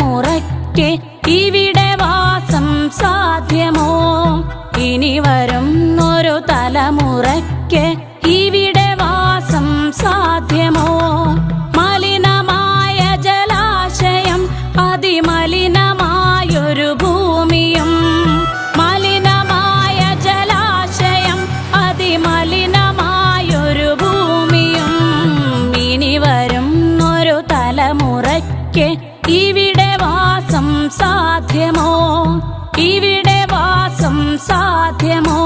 മുറയ്ക്ക് ഇവിടെ വാസം സാധ്യമോ? ഇനി വരും ഒരു തലമുറയ്ക്ക് ഇവിടെ വാസം സാധ്യമോ? മലിനമായ ജലാശയം അതിമലിനമായൊരു ഭൂമിയും മലിനമായ ജലാശയം അതിമലിനമായൊരു ഭൂമിയും. ഇനി വരും ഒരു തലമുറയ്ക്ക് ഇവിടെ ഇവിടെ വാസം സാധ്യമോ?